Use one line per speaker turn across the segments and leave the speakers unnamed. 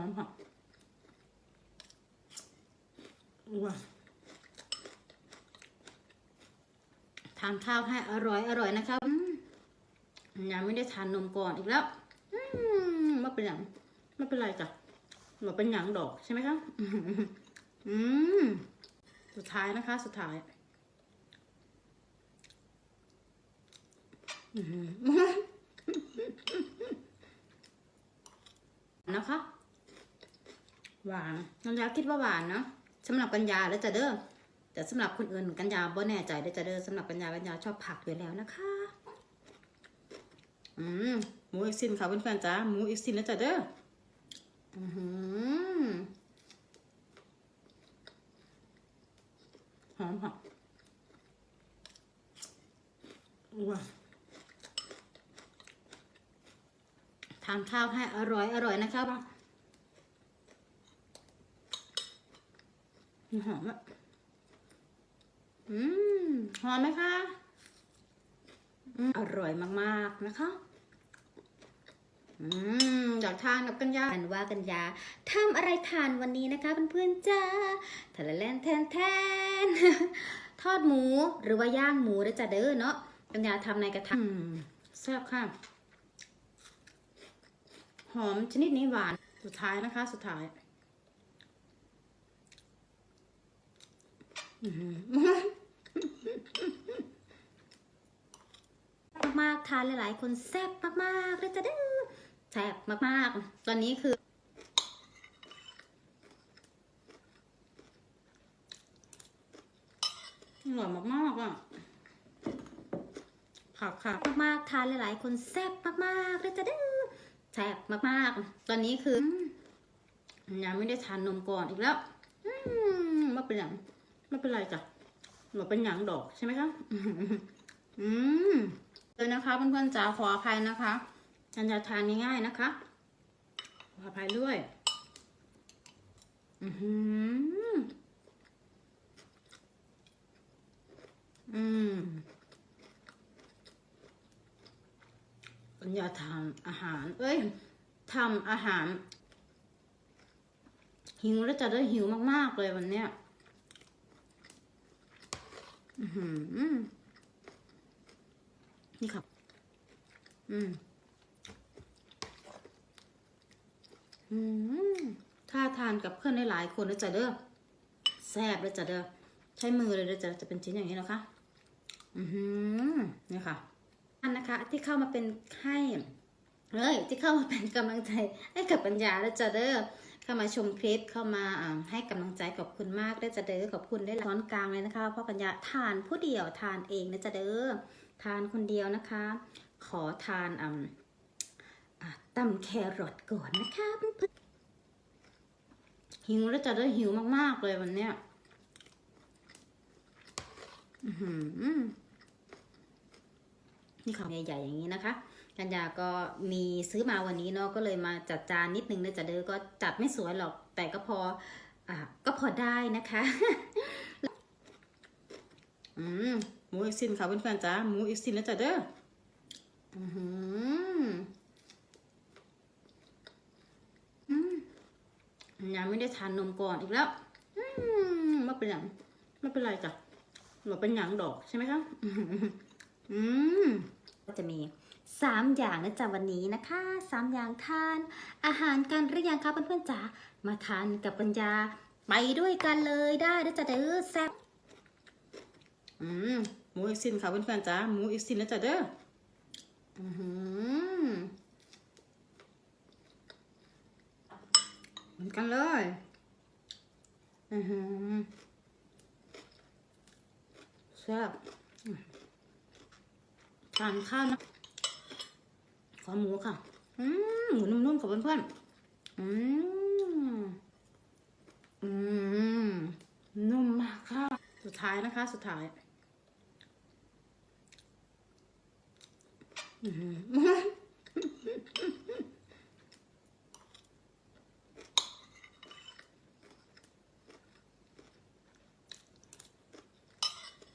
อมค่ะว้าทานข้าวให้อร่อยอร่อยนะครับยังไม่ได้ทานนมก่อนอีกแล้วมไม่เป็นอย่างไม่เป็นไรจ้ะหนูเป็นหยังดอกใช่ไหมคะอืมสุดท้ายนะคะ สุดท้ายอื้อหือนะคะ หวานน้ำยาคิดว่าหวานเนาะสำหรับกัญญาแล้วจะเด้อแต่สำหรับคนอื่นกัญญาบ่แน่ใจได้อจะเด้อสำหรับกัญญากัญญาชอบผักอยู่แล้วนะคะ อืมหมูอีกสินค่ะเพื่อนๆจ้าหมูอีกสินแล้วจะเด้ออือหอหอมค่ะว้าทานข้าวให้อร่อยอร่อยนะครั หอมอะ อืม หอมไหมคะอืมอร่อยมากๆนะคะ อืมอยากทานกับกัญญา
กันว่ากันยาทำอะไรทานวันนี้นะคะเพื่อนๆจ้าทะละแลนแทนแทนทอดหมูหรือว่าย่างหมูเด้อจ้ะเด้อเนาะกัญญาทำในกระทะ
อืมแซ่บค่ะ หอมชนิดนี้หวาน สุดท้ายนะคะ สุดท้าย อือหือ
มากๆทานหลาย ๆ คนแซ่บมากๆเลยจ้ะเด้อแซ่บมากๆ ตอนนี้คือ
อร่อยมากๆอะผักค่ะ
มากๆทานหลาย ๆ คนแซ่บมากๆเลยจ้ะเด้อแซ่บมากๆ ตอนนี้คือ
ยังไม่ได้ทานนมก่อนอีกแล้ว อืมไม่เป็นอย่าง ไม่เป็นไรจ้ะหนูเป็นหยังดอกใช่ไหมคะอืมเลยนะคะเพื่อนๆจ๋าขออภัยนะคะฉันจะทานง่ายๆนะคะขออภัยด้วย อือหืออืมปัญญาทำอาหาร เอ้ยทำอาหาร หิวแล้วจะได้หิวมากๆเลยวันเนี้ย นี่ครับ อืม อืม ถ้าทานกับเพื่อนได้หลายคนแล้วจะเด้อแซ่บแล้วจะเด้อ ใช้มือเลยแล้วจะจะเป็นชิ้นอย่างนี้นะคะ อือหือนี่ค่ะ อันนะคะ ที่เข้ามาเป็นให้เฮ้ยที่เข้ามาเป็นกำลังใจให้กับปัญญาแล้วจะเด้อ เข้ามาชมคลิปเข้ามาให้กำลังใจขอบคุณมากได้จะเด้อขอบคุณได้ร้อนกลางเลยนะคะพราะปัญญาทานผู้เดียวทานเองนะจะเด้อทานคนเดียวนะคะ ขอทานอ่าอ่าตำแครอทก่อนนะคะเพื่อนหิวแล้วจะได้อหิวมากๆเลยวันเนี้ยนี่ค่ะใหญ่ๆอย่างนี้นะคะ กัญญาก็มีซื้อมาวันนี้เนาะก็เลยมาจัดจานนิดนึงนะจะเด้อก็จัดไม่สวยหรอก แต่ก็พออ่าก็พอได้นะคะ อืมหมูอีกสินค่ะเพื่อนๆจ้าหมูอีกสินแล้วจ้ะเด้ออือหืออืมยังไม่ได้ทานนมก่อนอีกแล้ว อืมไม่เป็นอย่างไม่เป็นไรจ้ะหนูเป็นหยังดอกใช่ไหมคะอืม
ก็จะมี สามอย่างนะจ๊ะวันนี้นะคะสามอย่างทานอาหารกันหรือยังคะเพื่อนๆจ๋ามาทานกับปัญญาไปด้วยกันเลยได้นะจ๊ะเด้อแซ่บ
อืมหมูอีกสินค่ะเพื่อนๆจ้าหมูอีกสินแล้วจ้ะเด้ออือหือเหมือนกันเลยอือหือแซ่บอืมทานข้าวนะ ขอหมูค่ะ อืมหมูนุ่มๆกับเพื่อนๆอืมอืมนุ่มมากค่ะ สุดท้ายนะคะ สุดท้ายอื้อหือ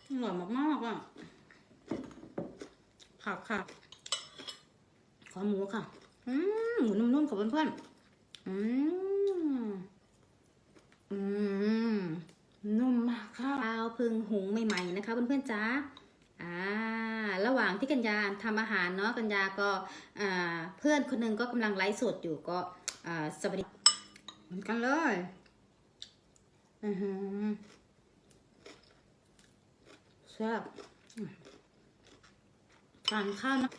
อร่อยมากๆอะผักค่ะ ขอหมูค่ะ อืมหมูนุ่มๆกับเพื่อนๆอืมอืมนุ่มมากค่ะ
ข้าวพึ่งหุงใหม่ๆนะคะ เพื่อนๆจ้าอ่าระหว่างที่กัญญาทำอาหารเนาะกัญญาก็อ่าเพื่อนคนหนึงก็กำลังไลฟ์สดอยู่ก็อ่าสวัสดี
เหมือนกันเลยอือหือแซ่บทานข้าวนะ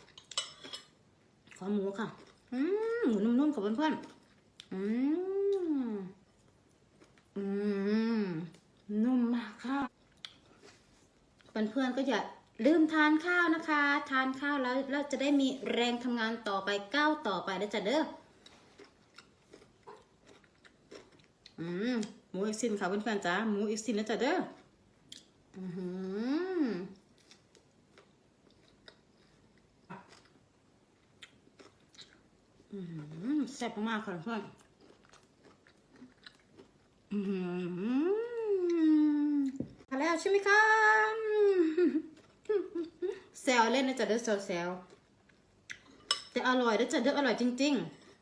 ขอหมูค่ะ อืมหมูนุ่มๆค่ะเพื่อนๆอืมอืมนุ่มมากค่ะเพื่อนๆก็อย่าลืมทานข้าวนะคะ ทานข้าวแล้วเราจะได้มีแรงทำงานต่อไปก้าวต่อไปนะจ๊ะเด้ออืมหมูอีกสินค่ะเพื่อนๆจ้าหมูอีกสินนะจ๊ะเด้ออือหือ อืม แซ่บมากค่ะเพื่อนมาแล้วใช่ไหมคะแซวเล่นนะจ๊ะเด้อแซวแซวแต่อร่อยนะจ๊ะเด้ออร่อยจริง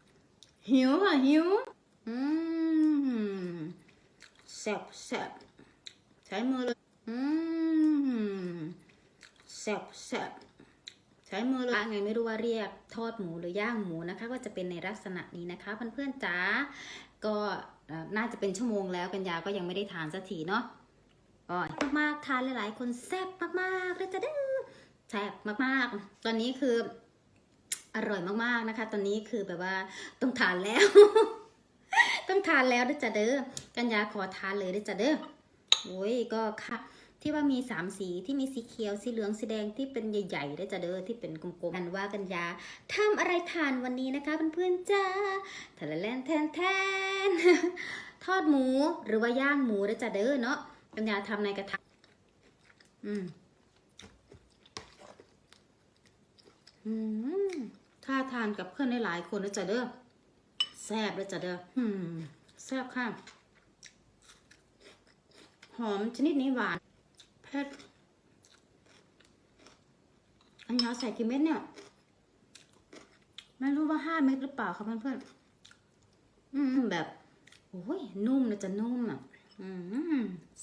ๆ หิวอะหิวอืมแซ่บแซ่บใช้มือเลยอืมแซ่บแซ่บ ใช้มือเลย
ไงไม่รู้ว่าเรียกทอดหมูหรือย่างหมูนะคะ ก็จะเป็นในลักษณะนี้นะคะเพื่อนๆจ้าก็น่าจะเป็นชั่วโมงแล้วกัญญาก็ยังไม่ได้ทานสักทีเนาะก็มากๆทานหลายๆ คนแซ่บมากๆเลยจะได้แซ่บมากๆ ตอนนี้คืออร่อยมากๆนะคะ ตอนนี้คือแบบว่าต้องทานแล้ว ต้องทานแล้วด้วยจ้ะเด้อ กัญญาขอทานเลยด้วยจ้ะเด้อโอ้ยก็ค่ะ ที่ว่ามีสามสีที่มีสีเขียวสีเหลืองสีแดงที่เป็นใหญ่ๆได้จะเด้อที่เป็นกลมๆกันว่ากันยาทำอะไรทานวันนี้นะคะเพื่อนๆจ้าทะลแลนแทนแทนทอดหมูหรือว่าย่างหมูได้จะเด้อเนาะกันยาทำในกระทะ
อืมอืมถ้าทานกับเพื่อนหลายๆคนนะจ๊ะเด้อแซ่บเลยจ้ะเด้ออืมแซ่บค่ะหอมชนิดนี้หวาน เผ็ดอันยาวใส่กี่เม็ดเนี่ย ไม่รู้ว่าห้าเม็ดหรือเปล่าคะเพื่อนๆอืมแบบโอ้ยนุ่มนะจะนุ่มอะ อืม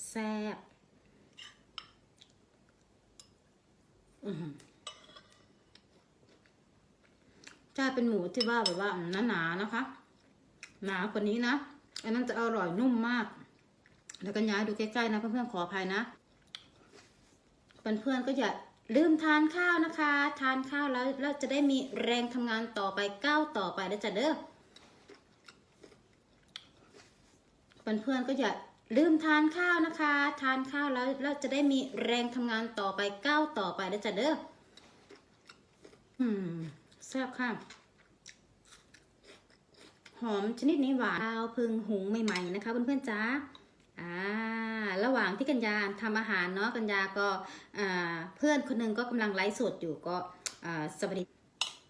แซ่บอืมจะเป็นหมูที่ว่าแบบว่าหนาๆนะคะ หนากว่านี้นะ อันนั้นจะอร่อยนุ่มมาก แล้วกันย้ายดูใกล้ๆนะเพื่อนๆขออภัยนะ เพื่อนๆก็อย่าลืมทานข้าวนะคะ ทานข้าวแล้วเราจะได้มีแรงทำงานต่อไปก้าวต่อไปนะจ๊ะเด้อเพื่อนๆก็อย่าลืมทานข้าวนะคะ ทานข้าวแล้วเราจะได้มีแรงทำงานต่อไปก้าวต่อไปนะจ๊ะเด้ออืมแซ่บค่ะหอมชนิดนี้หวานข้าพึ่งหุงใหม่ๆนะคะเพื่อนๆจ้า อ่าระหว่างที่กัญญาทำอาหารเนาะกัญญาก็อ่าเพื่อนคนหนึงก็กำลังไลฟ์สดอยู่ก็อ่าสวัสดี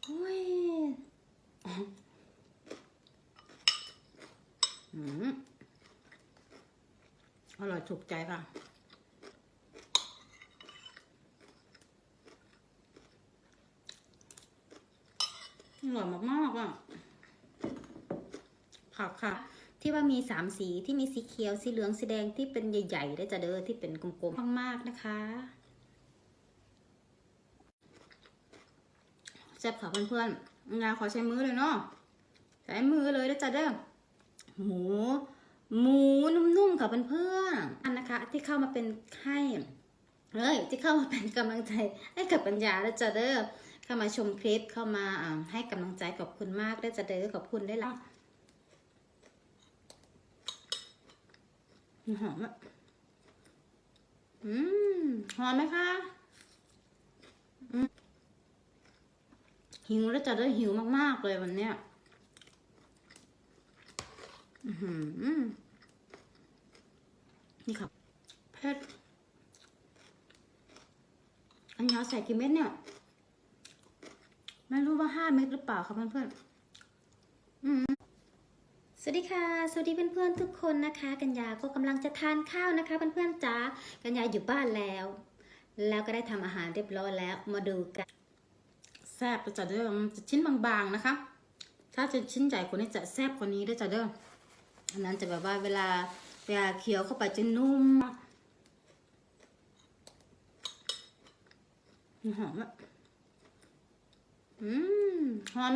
โอ้ยอืมอร่อยถูกใจค่ะอร่อยมากๆอะผักค่ะ
ที่ว่ามีสามสีที่มีสีเขียวสีเหลืองสีแดงที่เป็นใหญ่ๆได้จะเด้อที่เป็นกลมๆมากๆนะคะ
แซ่บค่ะเพื่อนๆงานขอใช้มือเลยเนาะใช้มือเลยนะจ๊ะเด้อหมูหมูนุ่มๆค่ะเพื่อนๆอันนะคะ ที่เข้ามาเป็นให้เฮ้ยที่เข้ามาเป็นกำลังใจให้กับปัญญาแล้จะเด้อเข้ามาชมคลิปเข้ามาให้กำลังใจขอบคุณมากได้จะเด้อขอบคุณได้ละ หอมอะอืมหอมไหมคะหิวแล้วจะได้หิวมาก ๆ เลยวันเนี้ยอือหือนี่ครับเผ็ดอันยาใส่กี่เม็ดเนี่ย ไม่รู้ว่าห้าเม็ดหรือเปล่าคะเพื่อนๆอืม
สวัสดีค่ะ สวัสดีเพื่อนๆทุกคนนะคะ กัญญาก็กำลังจะทานข้าวนะคะ เพื่อนๆจ้ากัญญาอยู่บ้านแล้ว แล้วก็ได้ทำอาหารเรียบร้อยแล้วมาดูกัน
แซ่บจะเด้อมันจะชิ้นบางๆนะคะ ถ้าจะชิ้นใหญ่กว่านี้จะแซ่บกว่านี้ด้วยจะเด้ออันนั้นจะแบบว่าเวลาเวลาเคี้ยวเข้าไปจะนุ่มหอมอะอืมหอม